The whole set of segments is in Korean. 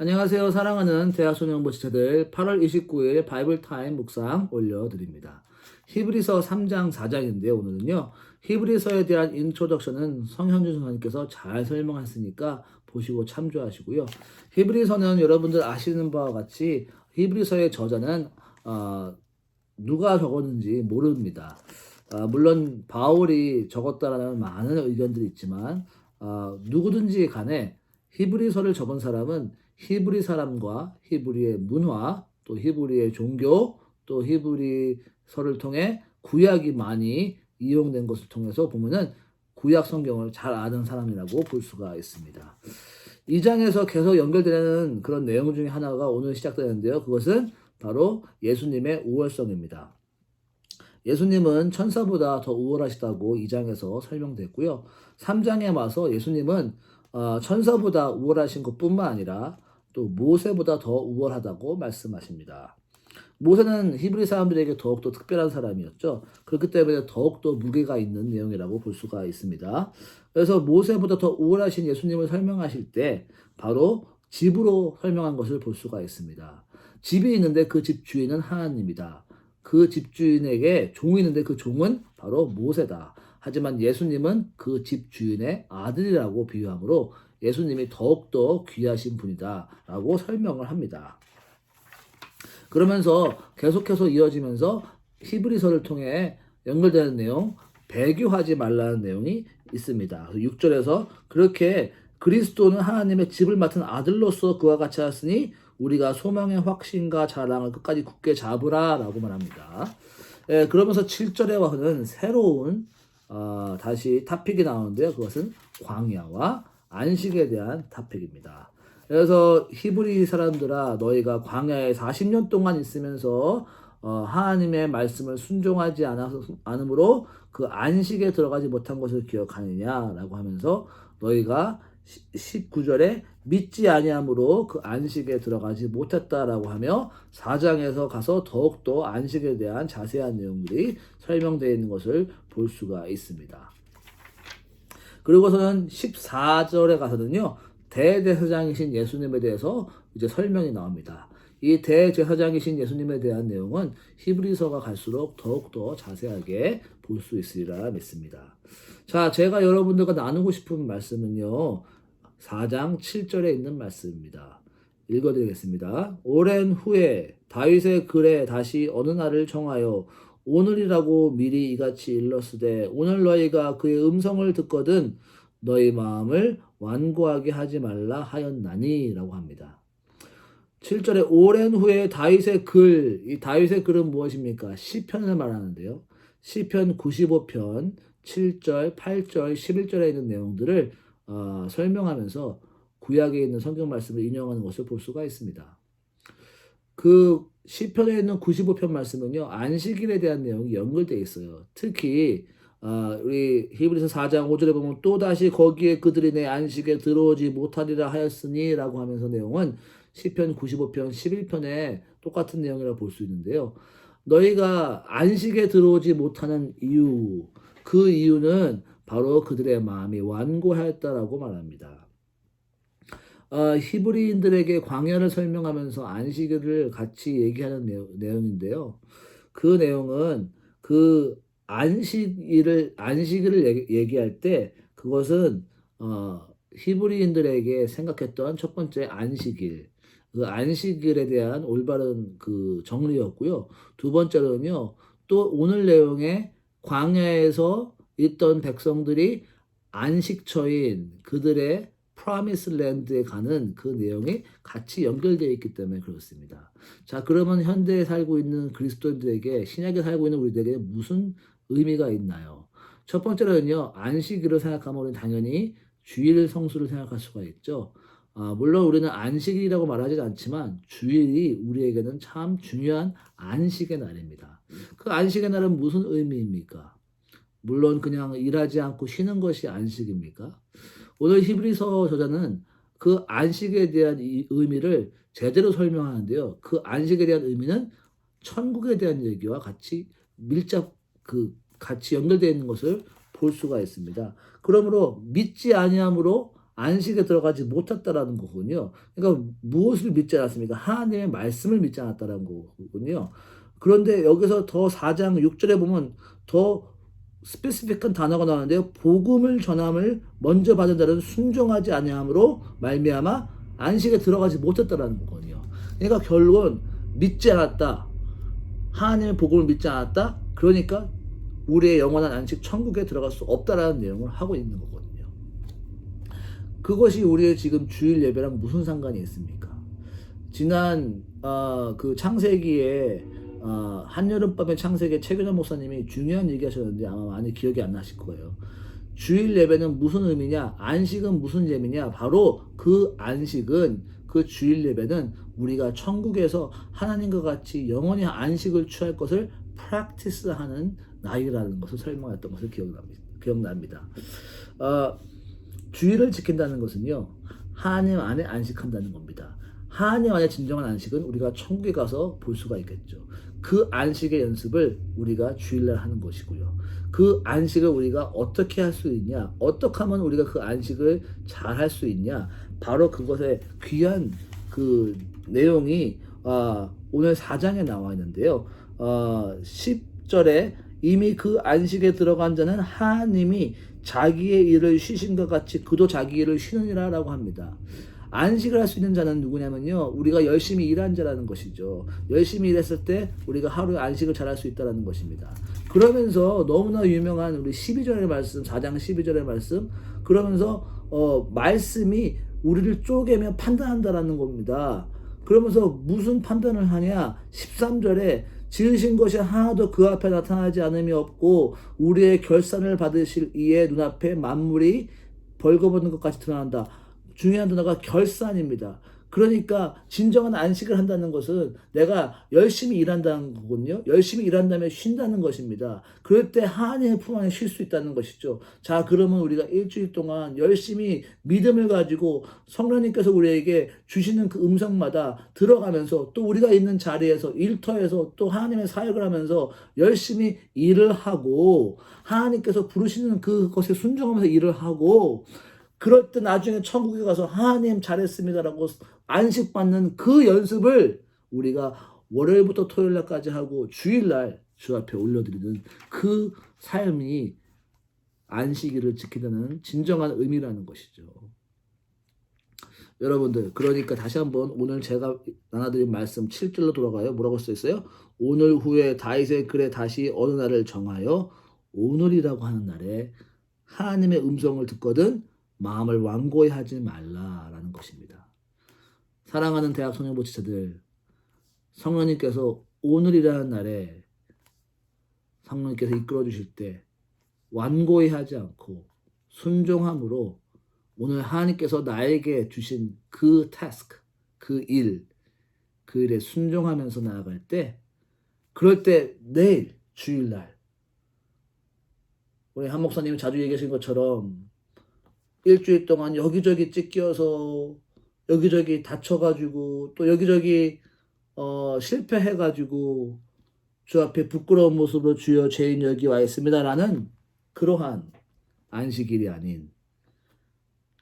안녕하세요. 사랑하는 대학소년부 지체들 8월 29일 바이블 타임 묵상 올려드립니다. 히브리서 3장 4장인데요. 오늘은요. 히브리서에 대한 인트로덕션은 성현준 선생님께서 잘 설명했으니까 보시고 참조하시고요. 히브리서는 여러분들 아시는 바와 같이 히브리서의 저자는 어, 누가 적었는지 모릅니다. 아, 물론 바울이 적었다라는 많은 의견들이 있지만 아, 누구든지 간에 히브리서를 적은 사람은 히브리 사람과 히브리의 문화 또 히브리의 종교 또 히브리서를 통해 구약이 많이 이용된 것을 통해서 보면은 구약 성경을 잘 아는 사람이라고 볼 수가 있습니다. 이 장에서 계속 연결되는 그런 내용 중에 하나가 오늘 시작되는데요. 그것은 바로 예수님의 우월성입니다. 예수님은 천사보다 더 우월하시다고 2장에서 설명됐고요. 3장에 와서 예수님은 어, 천사보다 우월하신 것뿐만 아니라 또 모세보다 더 우월하다고 말씀하십니다. 모세는 히브리 사람들에게 더욱더 특별한 사람이었죠. 그렇기 때문에 더욱더 무게가 있는 내용이라고 볼 수가 있습니다. 그래서 모세보다 더 우월하신 예수님을 설명하실 때 바로 집으로 설명한 것을 볼 수가 있습니다. 집이 있는데 그 집 주인은 하나님이다. 그 집주인에게 종이 있는데 그 종은 바로 모세다. 하지만 예수님은 그 집주인의 아들이라고 비유하므로 예수님이 더욱더 귀하신 분이다. 라고 설명을 합니다. 그러면서 계속해서 이어지면서 히브리서를 통해 연결되는 내용, 배교하지 말라는 내용이 있습니다. 6절에서 그렇게 그리스도는 하나님의 집을 맡은 아들로서 그와 같이 하였으니 우리가 소망의 확신과 자랑을 끝까지 굳게 잡으라 라고 말합니다. 예, 그러면서 7절에 와서는 새로운 어, 다시 타픽이 나오는데요. 그것은 광야와 안식에 대한 타픽입니다. 그래서 히브리 사람들아 너희가 광야에 40년 동안 있으면서 어, 하나님의 말씀을 순종하지 않아서 않으므로 그 안식에 들어가지 못한 것을 기억하느냐라고 하면서 너희가 19절에 믿지 아니함으로 그 안식에 들어가지 못했다라고 하며 4장에서 가서 더욱더 안식에 대한 자세한 내용들이 설명되어 있는 것을 볼 수가 있습니다. 그리고서는 14절에 가서는요. 대제사장이신 예수님에 대해서 이제 설명이 나옵니다. 이 대제사장이신 예수님에 대한 내용은 히브리서가 갈수록 더욱더 자세하게 볼 수 있으리라 믿습니다. 자, 제가 여러분들과 나누고 싶은 말씀은요. 4장 7절에 있는 말씀입니다. 읽어드리겠습니다. 오랜 후에 다윗의 글에 다시 어느 날을 정하여 오늘이라고 미리 이같이 일렀으되 오늘 너희가 그의 음성을 듣거든 너희 마음을 완고하게 하지 말라 하였나니라고 합니다. 7절에 오랜 후에 다윗의 글, 이 다윗의 글은 무엇입니까? 시편을 말하는데요. 시편 95편 7절, 8절, 11절에 있는 내용들을 어, 설명하면서 구약에 있는 성경 말씀을 인용하는 것을 볼 수가 있습니다. 그 시편에 있는 95편 말씀은요 안식일에 대한 내용이 연결되어 있어요. 특히 어, 우리 히브리서 4장 5절에 보면 또 다시 거기에 그들이 내 안식에 들어오지 못하리라 하였으니라고 하면서 내용은 시편 95편 11편에 똑같은 내용이라고 볼수 있는데요. 너희가 안식에 들어오지 못하는 이유 그 이유는 바로 그들의 마음이 완고하였다라고 말합니다. 어, 히브리인들에게 광야를 설명하면서 안식일을 같이 얘기하는 내용, 인데요그 내용은 그 안식일을 안식일을 얘기, 할 때 그것은 어, 히브리인들에게 생각했던 첫 번째 안식일, 그 안식일에 대한 올바른 그 정리였고요. 두 번째로는요. 또 오늘 내용에 광야에서 있던 백성들이 안식처인 그들의 프라미스 랜드에 가는 그 내용이 같이 연결되어 있기 때문에 그렇습니다. 자, 그러면 현대에 살고 있는 그리스도인들에게 신약에 살고 있는 우리들에게 무슨 의미가 있나요? 첫 번째로는요. 안식일을 생각하면 우리는 당연히 주일 성수를 생각할 수가 있죠. 아, 물론 우리는 안식일이라고 말하지 않지만 주일이 우리에게는 참 중요한 안식의 날입니다. 그 안식의 날은 무슨 의미입니까? 물론 그냥 일하지 않고 쉬는 것이 안식입니까? 오늘 히브리서 저자는 그 안식에 대한 의미를 제대로 설명하는데요. 그 안식에 대한 의미는 천국에 대한 얘기와 같이 밀접 그 같이 연결되어 있는 것을 볼 수가 있습니다. 그러므로 믿지 아니함으로 안식에 들어가지 못했다라는 거군요. 그러니까 무엇을 믿지 않았습니까? 하나님의 말씀을 믿지 않았다라는 거군요. 그런데 여기서 더 4장 6절에 보면 더 스페시픽한 단어가 나오는데요. 복음을 전함을 먼저 받은 자는 순종하지 아니함으로 말미암아 안식에 들어가지 못했다라는 거거든요. 그러니까 결국은 믿지 않았다. 하나님의 복음을 믿지 않았다. 그러니까 우리의 영원한 안식 천국에 들어갈 수 없다라는 내용을 하고 있는 거거든요. 그것이 우리의 지금 주일 예배랑 무슨 상관이 있습니까? 지난 어, 그 창세기에 어, 한여름밤의 창세기에 최근현 목사님이 중요한 얘기 하셨는데 아마 많이 기억이 안 나실 거예요. 주일 예배는 무슨 의미냐? 안식은 무슨 예배냐? 바로 그 안식은 그 주일 예배는 우리가 천국에서 하나님과 같이 영원히 안식을 취할 것을 프랙티스하는 나이라는 것을 설명했던 것을 기억납니다. 기억납니다. 어, 주일을 지킨다는 것은요 하나님 안에 안식한다는 겁니다. 하나님 안에 진정한 안식은 우리가 천국에 가서 볼 수가 있겠죠. 그 안식의 연습을 우리가 주일날 하는 것이고요. 그 안식을 우리가 어떻게 할 수 있냐, 어떻게 하면 우리가 그 안식을 잘 할 수 있냐, 바로 그것의 귀한 그 내용이 어, 오늘 4장에 나와 있는데요. 어, 10절에 이미 그 안식에 들어간 자는 하나님이 자기의 일을 쉬신 것 같이 그도 자기 일을 쉬느니라라고 합니다. 안식을 할 수 있는 자는 누구냐면요. 우리가 열심히 일한 자라는 것이죠. 열심히 일했을 때 우리가 하루에 안식을 잘할 수 있다는 것입니다. 그러면서 너무나 유명한 우리 12절의 말씀, 4장 12절의 말씀, 그러면서 어, 말씀이 우리를 쪼개며 판단한다라는 겁니다. 그러면서 무슨 판단을 하냐? 13절에 지으신 것이 하나도 그 앞에 나타나지 않음이 없고 우리의 결산을 받으실 이의 눈앞에 만물이 벌거벗는 것까지 드러난다. 중요한 단어가 결산입니다. 그러니까 진정한 안식을 한다는 것은 내가 열심히 일한다는 거거든요. 열심히 일한 다음에 쉰다는 것입니다. 그럴 때 하나님의 품 안에 쉴 수 있다는 것이죠. 자, 그러면 우리가 일주일 동안 열심히 믿음을 가지고 성령님께서 우리에게 주시는 그 음성마다 들어가면서 또 우리가 있는 자리에서 일터에서 또 하나님의 사역을 하면서 열심히 일을 하고 하나님께서 부르시는 그것에 순종하면서 일을 하고 그럴 때 나중에 천국에 가서 하나님 잘했습니다라고 안식받는 그 연습을 우리가 월요일부터 토요일날까지 하고 주일날 주 앞에 올려드리는 그 삶이 안식일을 지키는 진정한 의미라는 것이죠. 여러분들 그러니까 다시 한번 오늘 제가 나눠드린 말씀 7절로 돌아가요. 뭐라고 써 있어요? 오늘 후에 다윗의 글에 다시 어느 날을 정하여 오늘이라고 하는 날에 하나님의 음성을 듣거든 마음을 완고히 하지 말라라는 것입니다. 사랑하는 대학 소년 보치자들 성령님께서 오늘이라는 날에 성령님께서 이끌어 주실 때 완고히 하지 않고 순종함으로 오늘 하나님께서 나에게 주신 그 타스크, 그 일, 그 일에 순종하면서 나아갈 때 그럴 때 내일 주일날 우리 한 목사님이 자주 얘기하신 것처럼 일주일 동안 여기저기 찢겨서 여기저기 다쳐가지고 또 여기저기 어, 실패해가지고 주 앞에 부끄러운 모습으로 주여 죄인 여기 와 있습니다라는 그러한 안식일이 아닌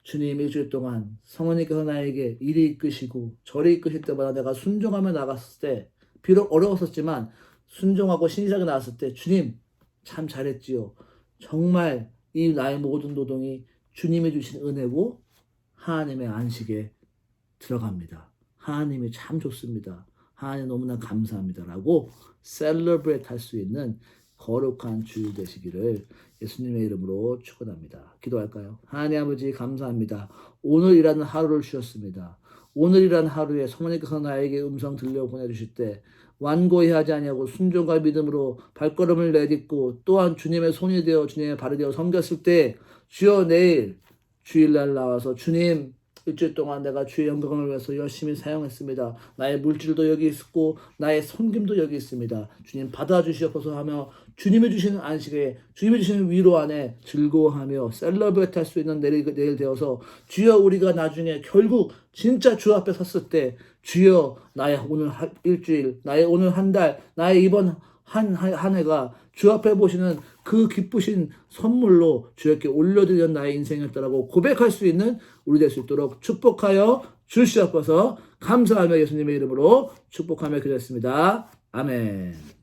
주님 일주일 동안 성원님께서 나에게 이리 이끄시고 저리 이끄실 때마다 내가 순종하며 나갔을 때 비록 어려웠었지만 순종하고 신실하게 나왔을 때 주님 참 잘했지요. 정말 이 나의 모든 노동이 주님이 주신 은혜고 하나님의 안식에 들어갑니다. 하나님이 참 좋습니다. 하나님 너무나 감사합니다라고 셀러브레이트 할 수 있는 거룩한 주일 되시기를 예수님의 이름으로 축원합니다. 기도할까요? 하나님 아버지 감사합니다. 오늘이라는 하루를 주셨습니다. 오늘이라는 하루에 성령님께서 나에게 음성 들려 보내주실 때 완고히 하지 아니하고 순종과 믿음으로 발걸음을 내딛고 또한 주님의 손이 되어 주님의 발이 되어 섬겼을 때 주여 내일 주일날 나와서 주님 일주일 동안 내가 주의 영광을 위해서 열심히 사용했습니다. 나의 물질도 여기 있고 나의 섬김도 여기 있습니다. 주님 받아주시옵소서 하며 주님이 주시는 안식에 주님이 주시는 위로 안에 즐거워하며 셀러브레이트 할 수 있는 내일, 내일 되어서 주여 우리가 나중에 결국 진짜 주 앞에 섰을 때 주여 나의 오늘 일주일 나의 오늘 한 달 나의 이번 한, 한, 한 해가 주 앞에 보시는 그 기쁘신 선물로 주에게 올려드리는 나의 인생이었다라고 고백할 수 있는 우리 될 수 있도록 축복하여 주시옵소서 감사하며 예수님의 이름으로 축복하며 기도했습니다. 아멘.